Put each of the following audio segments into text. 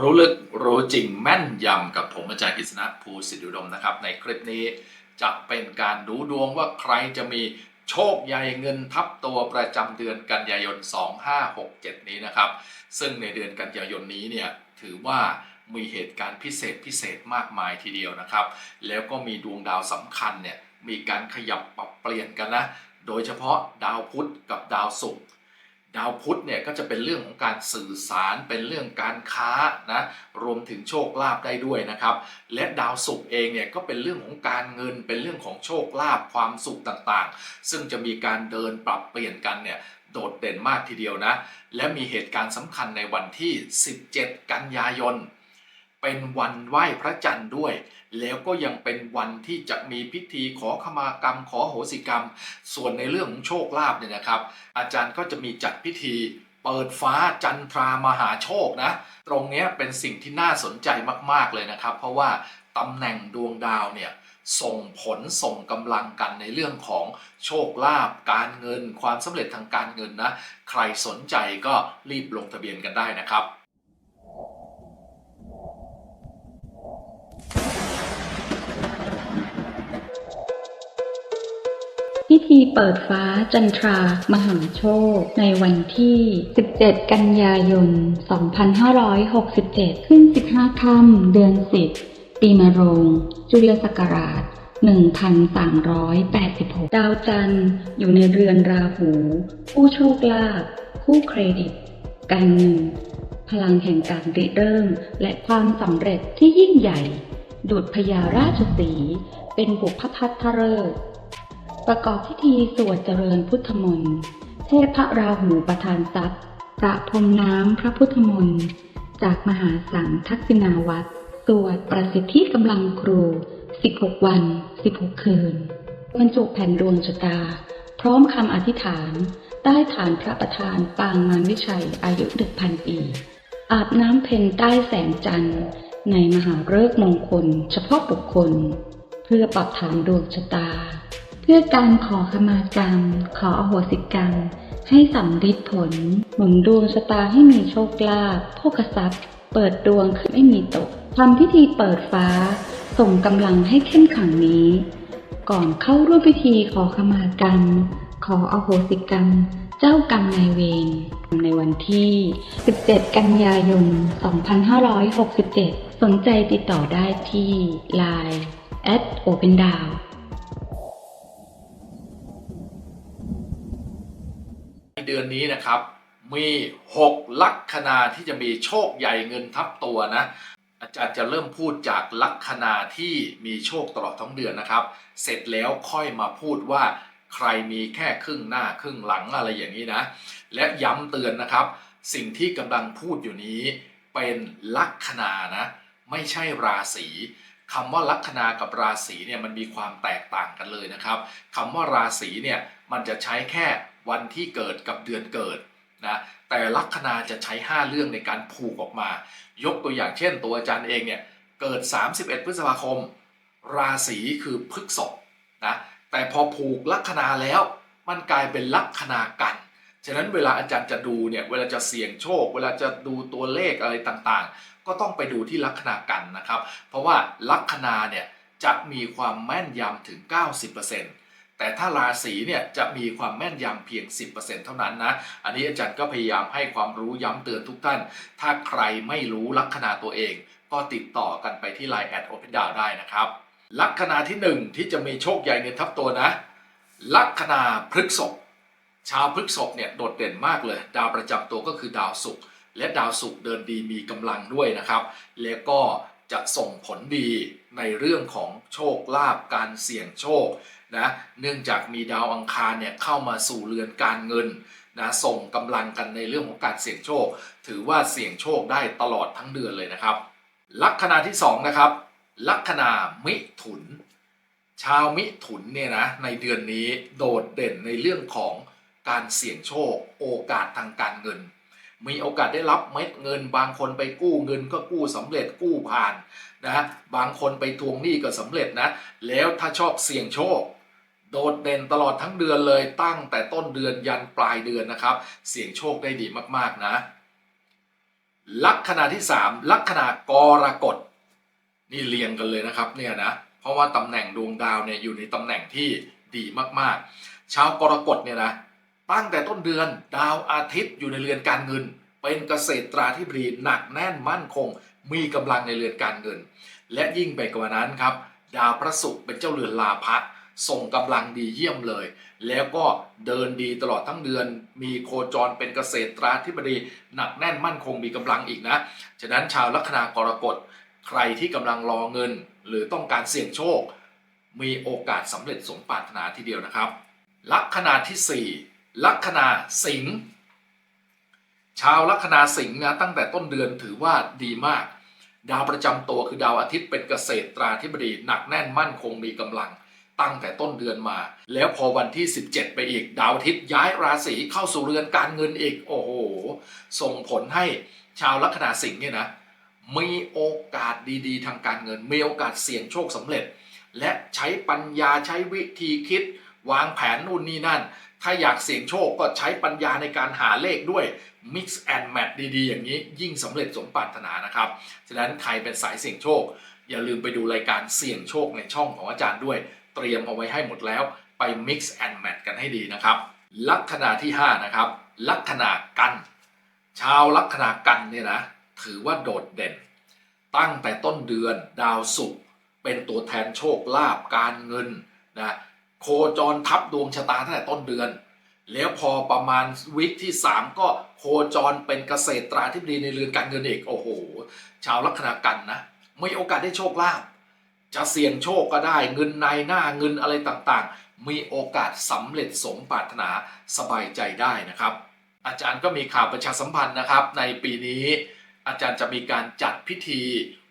รู้ลึกรู้จริงแม่นยำกับผมอาจารย์กฤษณะภูสิทธิุดมนะครับ ในคลิปนี้จะเป็นการดูดวงว่าใครจะมีโชคใหญ่เงินทับตัวประจำเดือนกันยายน 2567 นี้นะครับ ซึ่งในเดือนกันยายนนี้เนี่ยถือว่ามีเหตุการณ์พิเศษพิเศษมากมายทีเดียวนะครับ แล้วก็มีดวงดาวสำคัญเนี่ยมีการขยับปรับเปลี่ยนกันนะ โดยเฉพาะดาวพุธกับดาวศุกร์ ดาวพุธเนี่ยก็จะเป็นเรื่องของการสื่อสารเป็นเรื่องการค้านะรวมถึงโชคลาภได้ด้วยนะครับ และดาวศุกร์เองเนี่ยก็เป็นเรื่องของการเงินเป็นเรื่องของโชคลาภความสุขต่างๆ ซึ่งจะมีการเดินปรับเปลี่ยนกันเนี่ยโดดเด่นมากทีเดียวนะ และมีเหตุการณ์สำคัญในวันที่ 17 กันยายน เป็นวันไหว้พระจันทร์ด้วย แล้วก็ยังเป็นวันที่จะมีพิธีขอขมากรรมขอโหสิกรรม ส่วนในเรื่องของโชคลาภเนี่ยนะครับ อาจารย์ก็จะมีจัดพิธีเปิดฟ้าจันทรามหาโชคนะ ตรงนี้เป็นสิ่งที่น่าสนใจมากๆเลยนะครับ เพราะว่าตำแหน่งดวงดาวเนี่ยส่งผลส่งกำลังกันในเรื่องของโชคลาภการเงิน ความสำเร็จทางการเงินนะ ใครสนใจก็รีบลงทะเบียนกันได้นะครับ พิธีเปิดฟ้าจันทรามหาโชค ในวันที่ 17 กันยายน 2567 ขึ้น 15 ค่ำเดือน 10 ปีมะโรง จุลศักราช1386 ดาวจันทร์อยู่ในเรือนราหู ผู้โชคลาภคู่เครดิต การเงิน พลังแห่งการริเริ่ม และความสำเร็จที่ยิ่งใหญ่ ดุจพญาราชสี เป็นบุพพัทธฤกษ์ ประกอบพิธีสวดเจริญพุทธมนต์เทพพระราหูประทานทรัพย์ประพรมน้ำพระพุทธมนต์จากมหาสังทักษิณาวัตรสวดประสิทธิกำลังครู 16 วัน 16 คืนบรรจุแผ่นดวงชะตา พร้อมคำอธิษฐาน ใต้ฐานพระประธานปางมารวิชัยอายุดึกพันปี อาบน้ำเพ็ญใต้แสงจันทร์ ในมหาฤกษ์มงคล เฉพาะบุคคล เพื่อปรับฐานดวงชะตา พื่อการขอขมากรรม ขออโหสิกรรม ให้สำฤทธิ์ผล หนุนดวงชะตาให้มีโชคลาภโภคทรัพย์ เปิดดวงคือไม่มีตกทำพิธีเปิดฟ้า ส่งกำลังให้เข้มขังนี้ ก่อนเข้าร่วมพิธีขอขมากรรม ขออโหสิกรรม เจ้ากรรมนายเวรในวันที่ 17 กันยายน 2567 สนใจติดต่อได้ที่ Line at Open เดือนนี้นะครับ มี 6 ลัคนาที่จะมีโชคใหญ่เงินทับตัวนะ อาจารย์จะเริ่มพูดจากลัคนาที่มีโชคตลอดทั้งเดือนนะครับ เสร็จแล้วค่อยมาพูดว่าใครมีแค่ครึ่งหน้าครึ่งหลังอะไรอย่างนี้นะ และย้ำเตือนนะครับ สิ่งที่กำลังพูดอยู่นี้เป็นลัคนานะ ไม่ใช่ราศีคำว่าลัคนากับราศีเนี่ยมันมีความแตกต่างกันเลยนะครับคำว่าราศีเนี่ยมันจะใช้แค่ วันที่เกิดกับเดือนเกิดนะแต่ลัคนาจะใช้ 5 เรื่องในการผูกออกมา ยกตัวอย่างเช่น ตัวอาจารย์เองเนี่ยเกิด 31 พฤษภาคม ราศีคือพฤกษภนะแต่พอผูกลัคนาแล้วมันกลายเป็นลัคนากัน ฉะนั้นเวลาอาจารย์จะดูเนี่ยเวลาจะเสี่ยงโชค เวลาจะดูตัวเลขอะไรต่างๆ ก็ต้องไปดูที่ลัคนากันนะครับ เพราะว่าลัคนาเนี่ยจะมีความแม่นยำถึง 90% แต่ถ้าราศีเนี่ยจะมีความแม่นยำเพียง 10%เท่านั้นนะ อันนี้อาจารย์ก็พยายามให้ความรู้ย้ำเตือนทุกท่าน ถ้าใครไม่รู้ลัคนาตัวเอง ก็ติดต่อกันไปที่ Line แอดโอเพนดาวได้นะครับ ลัคนาที่หนึ่งที่จะมีโชคใหญ่เงินทับตัวนะ ลัคนาพฤกษภชาวพฤกษภเนี่ยโดดเด่นมากเลย ดาวประจำตัวก็คือดาวศุกร์และดาวศุกร์เดินดีมีกำลังด้วยนะครับ แล้วก็ จะส่งผลดีในเรื่องของโชคลาภการเสี่ยงโชคนะเนื่องจากมีดาวอังคารเนี่ยเข้ามาสู่เรือนการเงินนะส่งกำลังกันในเรื่องของการเสี่ยงโชค ถือว่าเสี่ยงโชคได้ตลอดทั้งเดือนเลยนะครับ ลัคนาที่สองนะครับ ลัคนามิถุน ชาวมิถุนเนี่ยนะในเดือนนี้โดดเด่นในเรื่องของการเสี่ยงโชค โอกาสทางการเงิน มีโอกาสได้รับเม็ดเงิน บางคนไปกู้เงินก็กู้สำเร็จกู้ผ่านนะบางคนไปทวงหนี้ก็สำเร็จนะแล้วถ้าชอบเสี่ยงโชค โดดเด่นตลอดทั้งเดือนเลยตั้งแต่ต้นเดือนยันปลายเดือนนะครับ เสี่ยงโชคได้ดีมากๆนะ ลัคนาที่ 3 ลัคนากรกฎนี่เรียงกันเลยนะครับเนี่ยนะเพราะว่าตำแหน่งดวงดาวเนี่ยอยู่ในตำแหน่งที่ดีมากๆ ชาวกรกฎเนี่ยนะ ตั้งแต่ต้นเดือนดาวอาทิตย์อยู่ในเรือนการเงิน เป็นเกษตราธิบดีหนักแน่นมั่นคง มีกำลังในเรือนการเงิน และยิ่งไปกว่านั้นครับ ดาวพระศุกร์เป็นเจ้าเรือนลาภะส่งกำลังดีเยี่ยมเลย แล้วก็เดินดีตลอดทั้งเดือน มีโคจรเป็นเกษตราธิบดีหนักแน่นมั่นคงมีกำลังอีกนะ ฉะนั้นชาวลัคนากรกฎใครที่กำลังรอเงิน หรือต้องการเสี่ยงโชค มีโอกาสสำเร็จสมปรารถนาทีเดียวนะครับลัคนาที่ 4 ลัคนาสิงห์ชาวลัคนาสิงห์นะตั้งแต่ต้นเดือนถือว่าดีมาก ดาวประจำตัวคือดาวอาทิตย์เป็นเกษตรราธิบดีหนักแน่นมั่นคงมีกำลัง ตั้งแต่ต้นเดือนมา แล้วพอวันที่ 17 ไปอีก ดาวอาทิตย์ย้ายราศีเข้าสู่เรือนการเงินอีกโอ้โหส่งผลให้ชาวลัคนาสิงห์เนี่ยนะมีโอกาสดีๆ ทางการเงิน มีโอกาสเสี่ยงโชคสำเร็จ และใช้ปัญญาใช้วิธีคิด วางแผนนู่นนี่นั่น ถ้าอยากเสี่ยงโชคก็ใช้ปัญญาในการหาเลขด้วย Mix and Match ดีๆ อย่างนี้ยิ่งสำเร็จสมปรารถนานะครับ ฉะนั้นใครเป็นสายเสี่ยงโชค อย่าลืมไปดูรายการเสี่ยงโชคในช่องของอาจารย์ด้วย เตรียมเอาไว้ให้หมดแล้วไป Mix and Match กันให้ดีนะครับ ลัคนาที่ 5 นะครับ ลัคนากัน ชาวลัคนากันเนี่ยนะถือว่าโดดเด่น ตั้งแต่ต้นเดือนดาวศุกร์เป็นตัวแทนโชคลาภการเงินนะ โคจรทับดวงชะตาตั้งแต่ต้นเดือน แล้วพอประมาณวิกที่ 3 ก็โคจรเป็นเกษตราธิบดีในเรือนการเงินอีกโอ้โห ชาวลัคนากันนะมีโอกาสได้โชคลาภจะเสี่ยงโชคก็ได้เงินในหน้าเงินอะไรต่างๆ มีโอกาสสำเร็จสมปรารถนาสบายใจได้นะครับ อาจารย์ก็มีข่าวประชาสัมพันธ์นะครับ ในปีนี้อาจารย์จะมีการจัดพิธี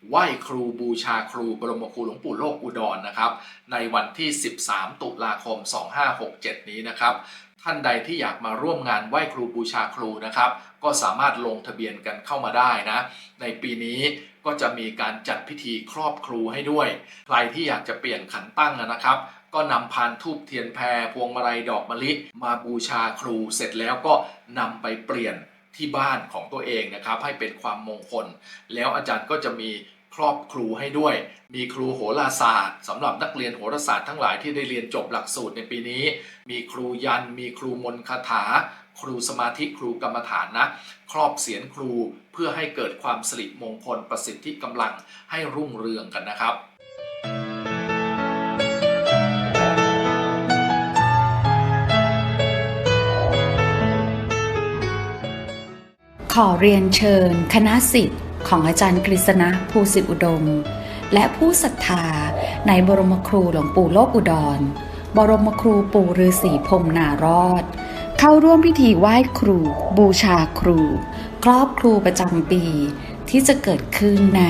ไหว้ครูบูชาครูบรมครูหลวงปู่โลกอุดรนะครับ ในวันที่ 13 ตุลาคม 2567 นี้นะครับ ท่านใดที่อยากมาร่วมงานไหว้ครูบูชาครูนะครับ ก็สามารถลงทะเบียนกันเข้ามาได้นะ ในปีนี้ก็จะมีการจัดพิธีครอบครูให้ด้วย ใครที่อยากจะเปลี่ยนขันตั้งนะครับก็นำพานทูบเทียนแพรพวงมาลัยดอกมะลิ มาบูชาครูเสร็จแล้วก็นำไปเปลี่ยนที่บ้านของตัวเองนะครับ ให้เป็นความมงคล แล้วอาจารย์ก็จะมี ครอบครูให้ด้วย มีครูโหราศาสตร์สำหรับนักเรียนโหราศาสตร์ทั้งหลายที่ได้เรียนจบหลักสูตรในปีนี้ มีครูยัน มีครูมนคาถา ครูสมาธิครูกรรมฐานนะ ครอบเสียนครูเพื่อให้เกิดความสิริมงคลประสิทธิกำลังให้รุ่งเรืองกันนะครับขอเรียนเชิญ คณะสิทธิ์ ของอาจารย์กฤษณะภูสิอุดม และผู้ศรัทธาในบรมครูหลวงปู่โลกอุดร บรมครูปู่ฤาษีพรมนารอด เข้าร่วมพิธีไหว้ครู บูชาครู ครอบครูประจำปี ที่จะเกิดขึ้นใน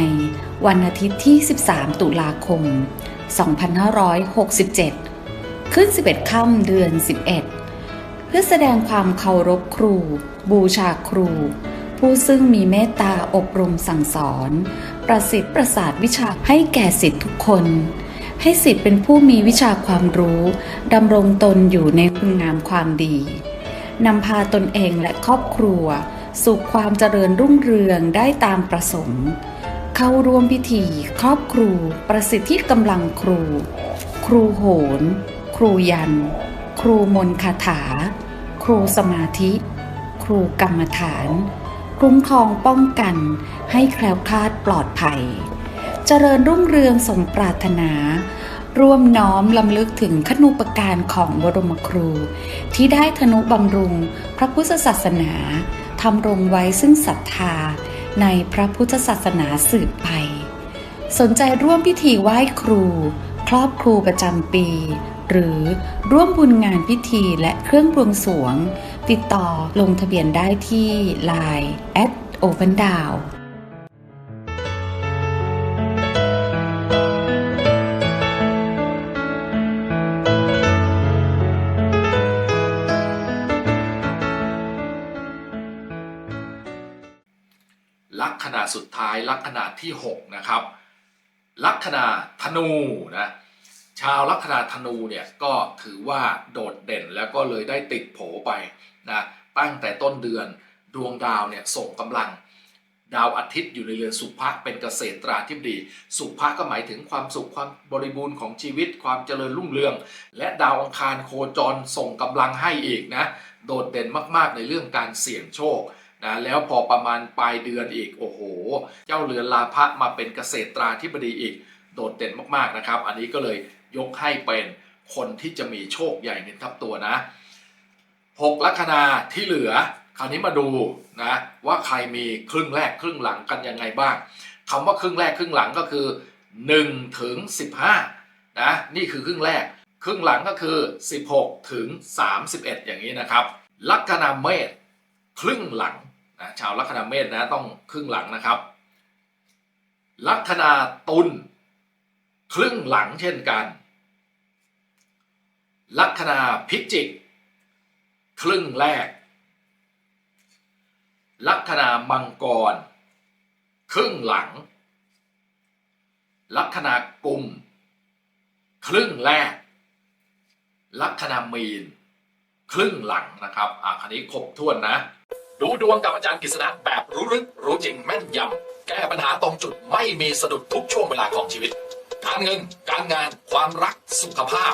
วันอาทิตย์ที่ 13 ตุลาคม 2567 ขึ้น 11 ค่ำเดือน 11 เพื่อแสดงความเคารพครู บูชาครู ผู้ซึ่งมีเมตตาอบรมสั่งสอน ประสิทธิ์ประสาทวิชาให้แก่สิทธิทุกคน ให้สิทธิ์เป็นผู้มีวิชาความรู้ดำรงตนอยู่ในคุณงามความดีนำพาตนเองและครอบครัว สู่ความเจริญรุ่งเรืองได้ตามประสงค์ เข้าร่วมพิธี ครอบครู ประสิทธิกำลังครู ครูโหน ครูยัน ครูมนคาถา ครูสมาธิ ครูกรรมฐาน คุ้มครองป้องกัน ให้แคล้วคลาดปลอดภัย เจริญรุ่งเรืองสมปรารถนา ร่วมน้อมลำลึกถึงขนุปการของบรมครู ที่ได้ธนุบำรุงพระพุทธศาสนาทำรงไว้ซึ่งศรัทธาในพระพุทธศาสนาสืบไป สนใจร่วมพิธีไหว้ครู ครอบครูประจำปี หรือร่วมบุญงานพิธีและเครื่องบวงสรวง ติดต่อลงทะเบียนได้ที่ Line at Open Down ลัคนาสุดท้ายลัคนาที่ 6 นะครับ ลัคนาธนูนะ ชาวลัคนาธนูเนี่ยก็ถือว่าโดดเด่นแล้วก็เลยได้ติดโผไปนะตั้งแต่ต้นเดือนดวงดาวเนี่ยส่งกำลัง ดาวอาทิตย์อยู่ในเรือนสุภะเป็นเกษตราธิบดี สุภะก็หมายถึงความสุขความบริบูรณ์ของชีวิตความเจริญรุ่งเรือง และดาวอังคารโคจรส่งกำลังให้อีกนะโดดเด่นมากๆในเรื่องการเสี่ยงโชคนะแล้วพอประมาณปลายเดือนอีกโอ้โห เจ้าเรือนลาภะมาเป็นเกษตราธิบดีอีก โดดเด่นมากๆนะครับ อันนี้ก็เลย ยกให้เป็นคนที่จะมีโชคใหญ่เงินทับตัวนะหกลัคนาที่เหลือ คราวนี้มาดูนะว่าใครมีครึ่งแรกครึ่งหลังกันยังไงบ้างคำว่าครึ่งแรกครึ่งหลังก็คือ1ถึง15นะนี่คือครึ่งแรก ครึ่งหลังก็คือ 16ถึง31 อย่างนี้นะครับ ลัคนาเมษครึ่งหลังนะชาวลัคนาเมษนะต้องครึ่งหลังนะครับ ลัคนาตุลครึ่งหลังเช่นกัน ลัคนาพิจิก ครึ่งแรก ลัคนามังกร ครึ่งหลัง ลัคนากุม ครึ่งแรก ลัคนามีน ครึ่งหลังนะครับ อ่าคันนี้ครบถ้วนนะดูดวงกับอาจารย์กฤษณะแบบรู้ลึกรู้จริงแม่นยำแก้ปัญหาตรงจุดไม่มีสะดุดทุกช่วงเวลาของชีวิต การเงิน การงาน ความรัก สุขภาพ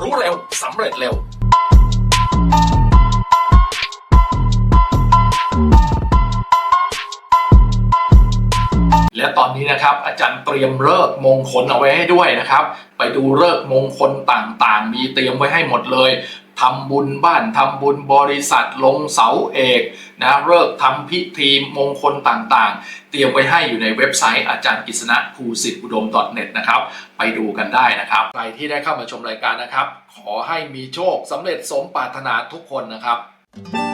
รู้เร็วสำเร็จเร็วและตอนนี้นะครับอาจารย์เตรียมเลิกมงคลเอาไว้ให้ด้วยนะครับ ไปดูเลิกมงคลต่างๆ มีเตรียมไว้ให้หมดเลย ทำบุญบ้านทำบุญบริษัทลงเสาเอกนะเลิกทำพิธีมงคลต่างๆ เตรียมไว้ให้อยู่ในเว็บไซต์อาจารย์กิษณะภูสิทธิอุดม .net นะครับ ไปดูกันได้นะครับ ใครที่ได้เข้ามาชมรายการนะครับ ขอให้มีโชคสำเร็จสมปรารถนาทุกคนนะครับ